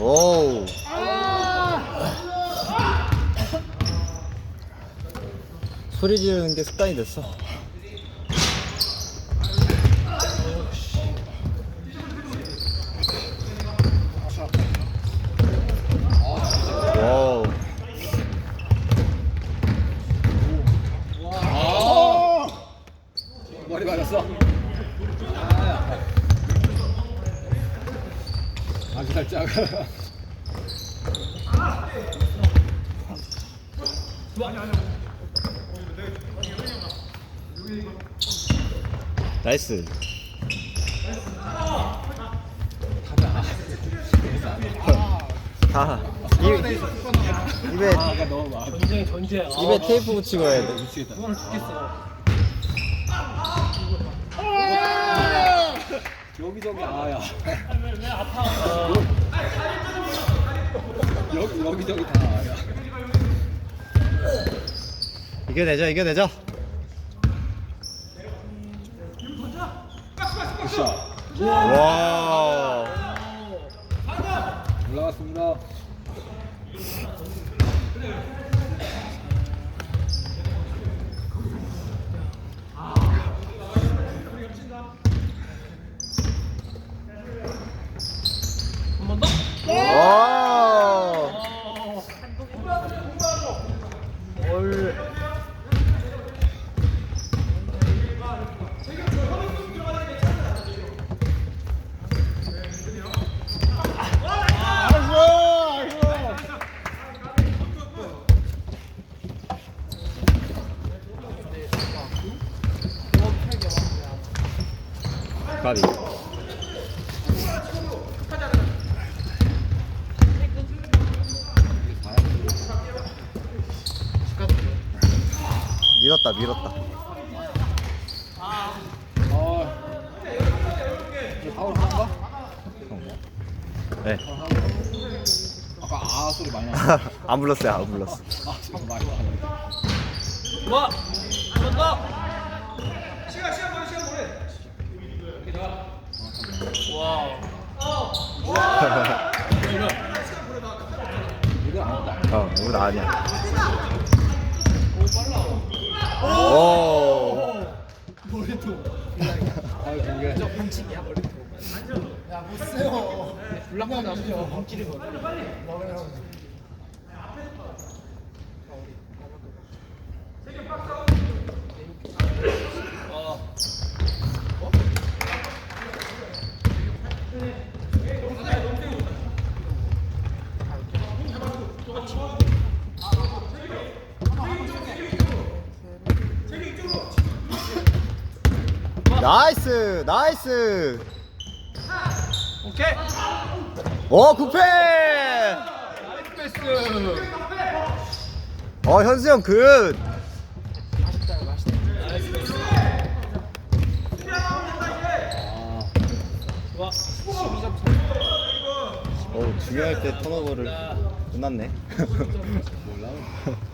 오. 소리 지르는 게 습관이 됐어. 와우. 머리 맞았어. 아주 살짝. 나이스. 아, 입, 입에 아 가 너무 많아. 굉장히 전제야. 입에 테이프 붙이고 해야 돼. 미치겠다. 죽겠어. 여기저기 아야. 왜 아파? 여기 여기저기 다 아야. 이겨내자, 이겨내자. 굿샷. 와. 올라갔습니다. 한 번 더. 와. 뭘? 가비. 밀었다, 밀었다. 아. 이제 파울 한가? 네. 아까 아 소리 많이 나. 안 불렀어요, 안 불렀어. 아 지금 많이 나. 좋아. 한번 더. 와. 이거 안 어, 이건 아니야. 오. 아 이게 반칙이야 머리. 야못 세요. 불락만 나면 멈기를 거. 나이스, 나이스. 오케이. 오, 구패! 패스. 어, 현수 형 굿. 좋아. 12점 어, 중요할 때 턴오버를 끝났네.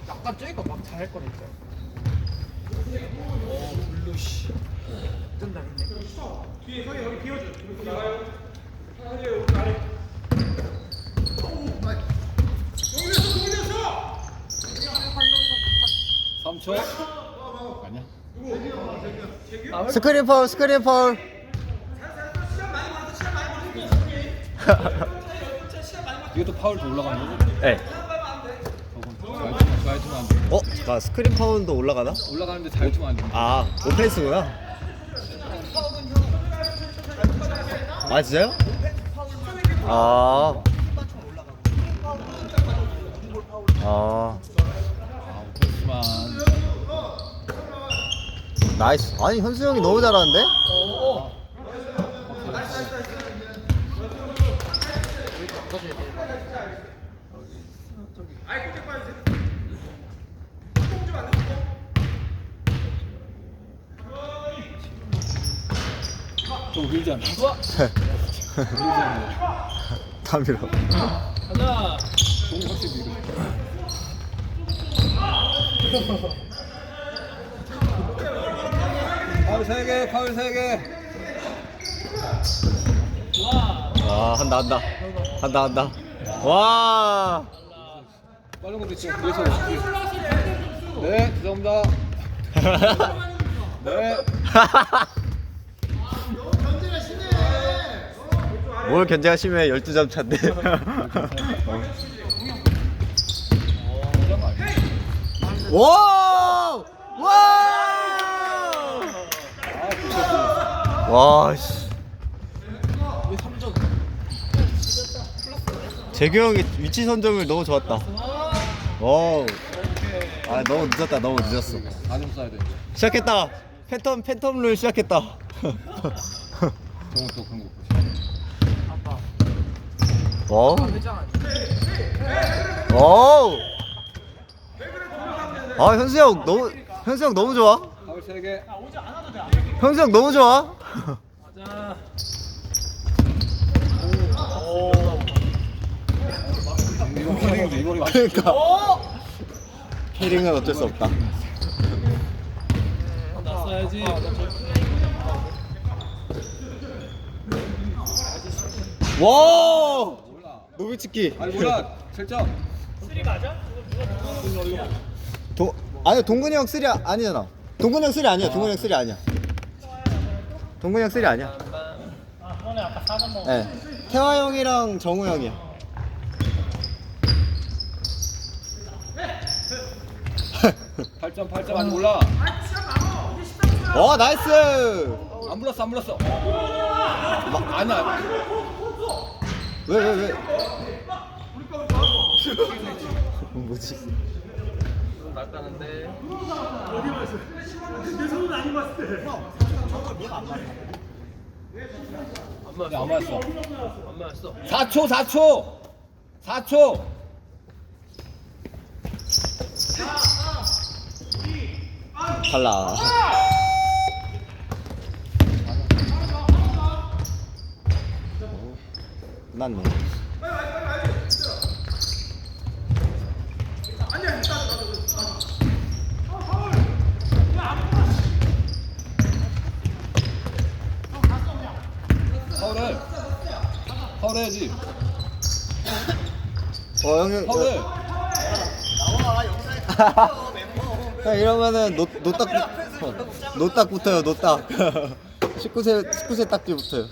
아까 저기가 막 잘할 거니까. 오 블루 씨. 뜬다 근데. 삼초 아니야? 스크린 파울, 스크린 파울. 이것도 파울 더 올라가는 거지? 네. 주면 안 돼. 어, 잠깐 스크린 파울도 올라가나? 올라가는데 잘 주면 안 돼. 아, 오펜스구나. 아, 진짜요? 아. 아, 아, 오펜스만. 나이스. 아니, 현수 형이 너무 잘하는데? 오. 저 거 밀지 않나? 좋아. 밀지 않나? 다 밀어. 가자. 공이 확실히. 파울 3개, 파울 3개. 와 한다 한다 한다 한다 와 빠른 것도 있지. 뒤에서. 네, 죄송합니다. 네. 견제가 심해. 뭘 견제가 심해 12점 차인데 와! 와! 와, 씨. 재규 형이 위치 선정을 너무 좋았다. 와. 아, 너무 늦었다. 너무 늦었어. 다좀 써야 돼. 시작했다. 팬텀 팬텀 룰 시작했다. 정우 또 그런 거. 어? 어? 아 현수 형 너무 현수 형 너무 좋아. 파울 3개. 현수 형 너무 좋아. 이거 캐릭인데 이거리 맞 그러니까 캐링은 어쩔 수 없다. 써야지. 와 몰라. 노비치키. 아니 몰라. 7점. 동 아니 동근이 형 쓰리 아- 아니잖아. 동근이 형 쓰리 아니야. 동근이 형 쓰리 아니야. 동근이 형 쓰리 아니야. 네. 태화 형이랑 정우 형이야. 8점 8점 아니 몰라. 와 나이스. 안 불렀어 안 불렀어. 마, 아니야. 왜왜 왜? 뭐지? 야, 안 맞았어. 안 맞았어. 4초 4초. 4초. 달라. 났네. 파울해. 파울해야지. 어 형님. 파울해. 형 이러면은 노 노딱 어, 노딱 붙어요 노딱. 19세 19세 딱지 붙어요.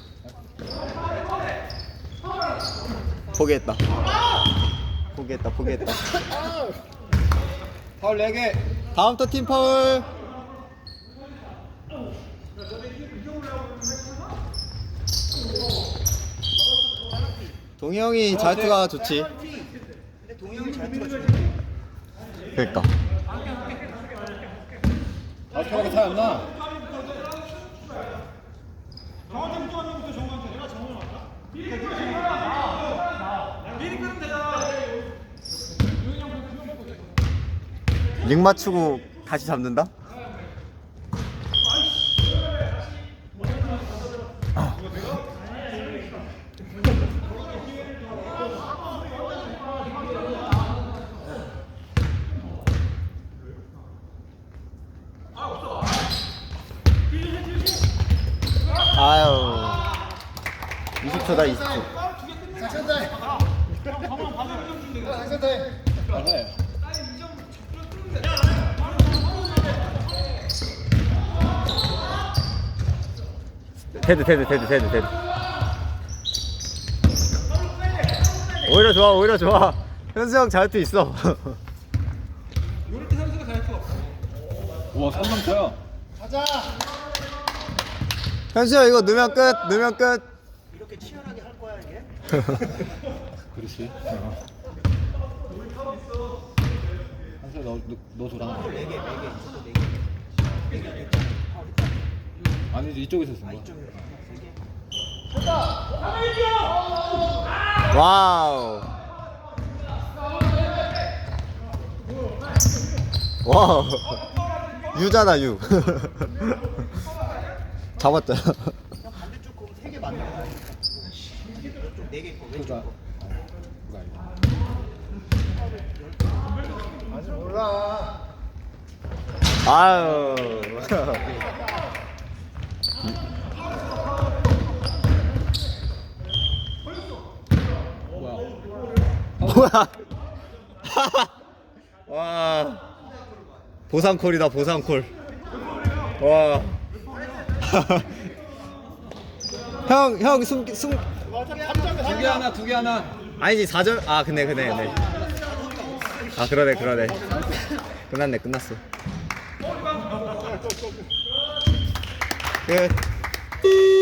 포기했다. 포기했다 포기했다. 파울 4개. 다음 또팀 파울. 동희 형이 자유투가 좋지. 근데 동이 형이 잘 틀어줘. 그러니까. 아스파라가 차이 안 나. 링 맞추고 다시 잡는다? 아유 20초다 20초 작전타임. 작전타임. 해. 테드 테드 테드 테드 테드 오히려 좋아 오히려 좋아 현수 형 자유투 있어 우와 3점 차야. 가자. 현수 형 이거 넣으면 끝 넣으면 끝 이렇게 치열하게 할 거야 이게? 그렇지. 한수야 너, 너, 너. 네 개, 네네 개. 아니지 이쪽에서 쓴 거야. 와우 와우 유잖아 유 형 반대쪽 거 세개 맞는 거야. 네개 거, 왼쪽 그러니까. 거. 그거 아직 몰라. 아유. 뭐야? 와. 보상콜이다, 보상콜. 와. 형, 형, 숨, 숨. 두개 하나 두 개 하나 아니지, 4점. 아, 근데, 근데, 근데. 아, 그러네, 그러네. 끝났네, 끝났어. 끝.